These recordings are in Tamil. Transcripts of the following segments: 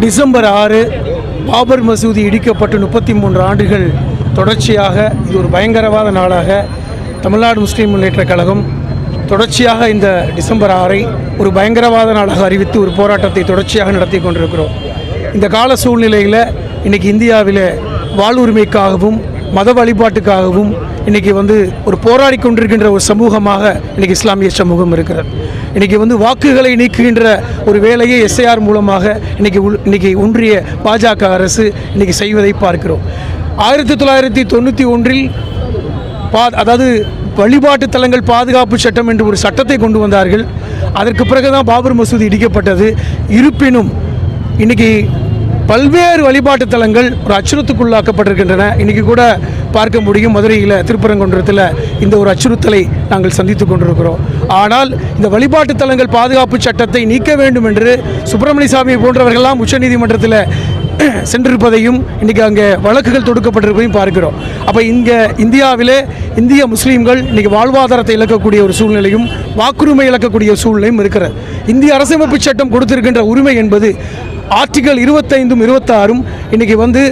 டிசம்பர் ஆறு பாபர் மசூதி இடிக்கப்பட்டு முப்பத்தி மூன்று ஆண்டுகள் தொடர்ச்சியாக இது ஒரு பயங்கரவாத நாளாக தமிழ்நாடு முஸ்லீம் முன்னேற்ற கழகம் தொடர்ச்சியாக இந்த டிசம்பர் ஆறை ஒரு பயங்கரவாத நாளாக அறிவித்து ஒரு போராட்டத்தை தொடர்ச்சியாக நடத்தி கொண்டிருக்கிறோம். இந்த கால சூழ்நிலையில் இன்றைக்கி இந்தியாவில் வாழ்வுரிமைக்காகவும் மத வழிபாட்டுக்காகவும் இன்றைக்கி வந்து ஒரு போராடி கொண்டிருக்கின்ற ஒரு சமூகமாக இன்றைக்கி இஸ்லாமிய சமூகம் இருக்கிறது. இன்றைக்கி வந்து வாக்குகளை நீக்குகின்ற ஒரு வேலையை எஸ்ஐஆர் மூலமாக இன்றைக்கி உள் இன்றைக்கி ஒன்றிய பாஜக அரசு இன்றைக்கி செய்வதை பார்க்கிறோம். ஆயிரத்தி தொள்ளாயிரத்தி தொண்ணூற்றி ஒன்றில் பா அதாவது வழிபாட்டு தலங்கள் பாதுகாப்பு சட்டம் என்று ஒரு சட்டத்தை கொண்டு வந்தார்கள். அதற்கு பிறகு தான் பாபர் மசூதி இடிக்கப்பட்டது. இருப்பினும் இன்னைக்கு பல்வேறு வழிபாட்டு தலங்கள் ஒரு அச்சுறுத்துக்குள்ளாக்கப்பட்டிருக்கின்றன. இன்றைக்கி கூட பார்க்க முடியும் மதுரையில் திருப்பரங்குன்றத்தில் இந்த ஒரு அச்சுறுத்தலை நாங்கள் சந்தித்து கொண்டிருக்கிறோம். ஆனால் இந்த வழிபாட்டு தலங்கள் பாதுகாப்பு சட்டத்தை நீக்க வேண்டும் என்று சுப்பிரமணிய சாமி போன்றவர்கள்லாம் உச்சநீதிமன்றத்தில் சென்றிருப்பதையும் இன்றைக்கி அங்கே வழக்குகள் தொடுக்கப்பட்டிருப்பதையும் பார்க்கிறோம். அப்போ இங்கே இந்தியாவிலே இந்திய முஸ்லீம்கள் இன்றைக்கி வாழ்வாதாரத்தை இழக்கக்கூடிய ஒரு சூழ்நிலையும் வாக்குரிமை இழக்கக்கூடிய சூழ்நிலையும் இருக்கிறது. இந்திய அரசமைப்பு சட்டம் கொடுத்திருக்கின்ற உரிமை என்பது ஆர்டிகல் இருபத்தைந்தும் இருபத்தாறும் இன்றைக்கி வந்து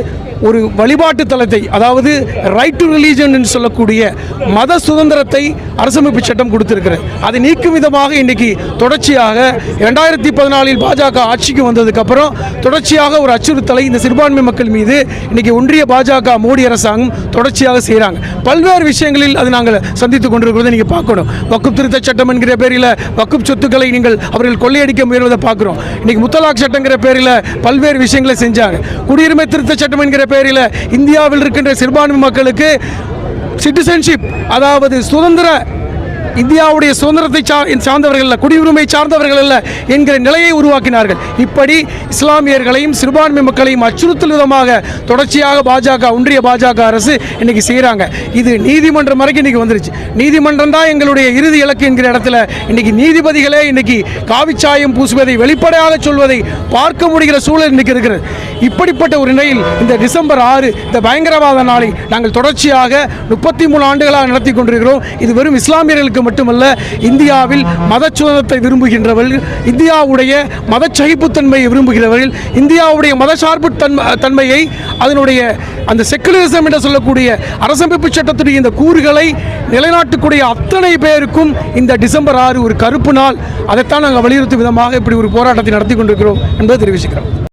ஒரு வழிபாட்டு தலத்தை அதாவது ரைட் டு ரிலீஜன் என்று சொல்லக்கூடிய மத சுதந்திரத்தை அரசமைப்பு சட்டம் கொடுத்திருக்கிறது. அதை நீக்கும் விதமாக இன்றைக்கி தொடர்ச்சியாக ரெண்டாயிரத்தி பதினாலில் பாஜக ஆட்சிக்கு வந்ததுக்கப்புறம் தொடர்ச்சியாக ஒரு அச்சுறுத்தலை இந்த சிறுபான்மை மக்கள் மீது இன்றைக்கி ஒன்றிய பாஜக மோடி அரசாங்கம் தொடர்ச்சியாக செய்கிறாங்க பல்வேறு விஷயங்களில் அது நாங்கள் சந்தித்து கொண்டிருக்கிறதை நீங்கள் பார்க்கணும். வக்குப் திருத்த சட்டம் என்கிற பேரில் வக்குப் சொத்துக்களை நீங்கள் அவர்கள் கொள்ளையடிக்க முயல்வதை பார்க்குறோம். இன்றைக்கி முத்தலாக் சட்டங்கிற பேரில் பல்வேறு விஷயங்களை செஞ்சாங்க. குடியுரிமை திருத்த சட்டம் என்கிற பேரில் இந்தியாவில் இருக்கின்ற சிறுபான்மை மக்களுக்கு சிட்டிசன்ஷிப் அதாவது சுதந்திர இந்தியாவுடைய சுதந்திரத்தை சா- சார்ந்தவர்கள் அல்ல குடியுரிமை சார்ந்தவர்கள் அல்ல என்கிற நிலையை உருவாக்கினார்கள். இப்படி இஸ்லாமியர்களையும் சிறுபான்மை மக்களையும் அச்சுறுத்தல் விதமாக தொடர்ச்சியாக பாஜக ஒன்றிய பாஜக அரசு இன்னைக்கு செய்கிறாங்க இது நீதிமன்றம் வரைக்கும் இன்னைக்கு வந்துருச்சு. நீதிமன்றம் தான் எங்களுடைய இறுதி இலக்கு என்கிற இடத்துல இன்னைக்கு நீதிபதிகளே இன்னைக்கு காவிச்சாயம் பூசுவதை வெளிப்படையாக சொல்வதை பார்க்க முடிகிற சூழல் இன்னைக்கு இருக்கிறது. இப்படிப்பட்ட ஒரு நிலையில் இந்த டிசம்பர் ஆறு இந்த பயங்கரவாத நாளை நாங்கள் தொடர்ச்சியாக முப்பத்தி மூணு ஆண்டுகளாக நடத்தி கொண்டிருக்கிறோம். இது வெறும் இஸ்லாமியர்களுக்கு மட்டுமல்ல இந்தியாவில் மத சுதந்திரத்தை விரும்புகின்றவர்கள் இந்தியாவுடைய மத சகிப்புத்தன்மையை விரும்புகிறவர்கள் இந்தியாவுடைய மதசார்பு தன்மை தன்மையை அதனுடைய அந்த செக்குலரிசம் என்று சொல்லக்கூடிய அரசமைப்பு சட்டத்துடைய இந்த கூறுகளை நிலைநாட்டக்கூடிய அத்தனை பேருக்கும் இந்த டிசம்பர் ஆறு ஒரு கருப்பு நாள். அதைத்தான் நாங்கள் வலியுறுத்தும் விதமாக இப்படி ஒரு போராட்டத்தை நடத்தி கொண்டிருக்கிறோம் என்பதை தெரிவிச்சுக்கிறோம்.